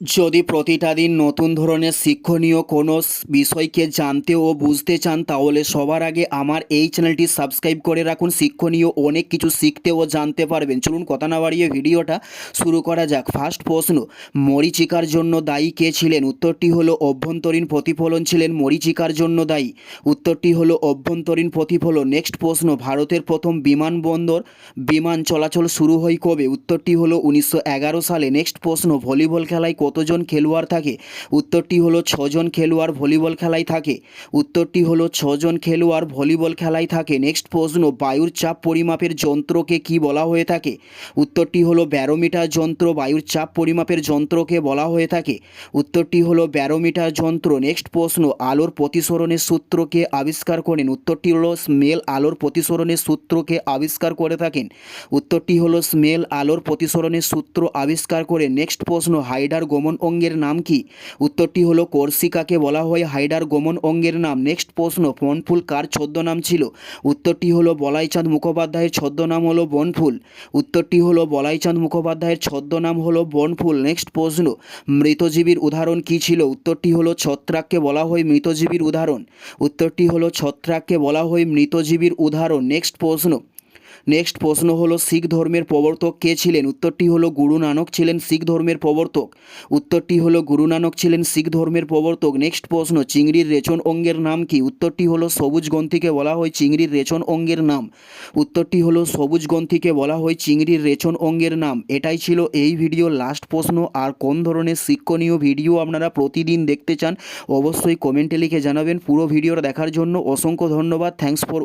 যদি প্রতিটা দিন নতুন ধরনের শিক্ষণীয় কোনো বিষয়কে জানতে ও বুঝতে চান, তাহলে সবার আগে আমার এই চ্যানেলটি সাবস্ক্রাইব করে রাখুন। শিক্ষণীয় অনেক কিছু শিখতে ও জানতে পারবেন। চলুন কথা না বাড়িয়ে ভিডিওটা শুরু করা যাক। ফার্স্ট প্রশ্ন, মরিচিকার জন্য দায়ী কে ছিলেন? উত্তরটি হলো, অভ্যন্তরীণ প্রতিফলন ছিলেন মরিচিকার জন্য দায়ী। উত্তরটি হলো, অভ্যন্তরীণ প্রতিফলন। নেক্সট প্রশ্ন, ভারতের প্রথম বিমানবন্দর বিমান চলাচল শুরু হয় কবে? উত্তরটি হলো, উনিশশো এগারো সালে। নেক্সট প্রশ্ন, ভলিবল খেলায় কতজন খেলোয়াড় থাকে? উত্তরটি হলো ছজন খেলোয়াড় ভলিবল খেলায় থাকে। উত্তরটি হলো ছজন খেলোয়াড় ভলিবল খেলায় থাকে। নেক্সট প্রশ্ন, বায়ুর চাপ পরিমাপের যন্ত্রকে কি বলা হয়ে থাকে? উত্তরটি হলো ব্যারোমিটার যন্ত্র, বায়ুর চাপ পরিমাপের যন্ত্রকে বলা হয়ে থাকে। উত্তরটি হলো ব্যারোমিটার যন্ত্র। নেক্সট প্রশ্ন, আলোর প্রতিসরণের সূত্রকে আবিষ্কার করেন। উত্তরটি হলো স্মেল আলোর প্রতিসরণের সূত্রকে আবিষ্কার করে থাকেন। উত্তরটি হলো স্মেল আলোর প্রতিসরণের সূত্র আবিষ্কার করে নেক্সট প্রশ্ন, হাইডার গমন অঙ্গের নাম কি? উত্তরটি হলো কর্সিকাকে বলা হয় হাইডার গমন অঙ্গের নাম। নেক্সট প্রশ্ন, বনফুল কার ছদ্মনাম ছিল? উত্তরটি হলো বলাইচাঁদ মুখোপাধ্যায়ের ছদ্মনাম হলো বনফুল। উত্তরটি হলো বলাইচাঁদ মুখোপাধ্যায়ের ছদ্মনাম হলো বনফুল। নেক্সট প্রশ্ন, মৃতজীবীর উদাহরণ কি ছিল? উত্তরটি হলো ছত্রাককে বলা হয় মৃতজীবীর উদাহরণ। উত্তরটি হলো ছত্রাককে বলা হয় মৃতজীবীর উদাহরণ। নেক্সট প্রশ্ন নেক্সট প্রশ্ন হলো, শিখ ধর্মের প্রবর্তক কে ছিলেন? উত্তরটি হলো, গুরু নানক ছিলেন শিখ ধর্মের প্রবর্তক। উত্তরটি হলো, গুরু নানক ছিলেন শিখ ধর্মের প্রবর্তক। নেক্সট প্রশ্ন, চিংড়ির রেচন অঙ্গের নাম কি? উত্তরটি হলো, সবুজ গ্রন্থিকে বলা হয় চিংড়ির রেচন অঙ্গের নাম। উত্তরটি হলো, সবুজ গ্রন্থিকে বলা হয় চিংড়ির রেচন অঙ্গের নাম। এটাই ছিল এই ভিডিওর লাস্ট প্রশ্ন। আর কোন ধরনের শিক্ষণীয় ভিডিও আপনারা প্রতিদিন দেখতে চান, অবশ্যই কমেন্টে লিখে জানাবেন। পুরো ভিডিওটা দেখার জন্য অসংখ্য ধন্যবাদ। Thanks for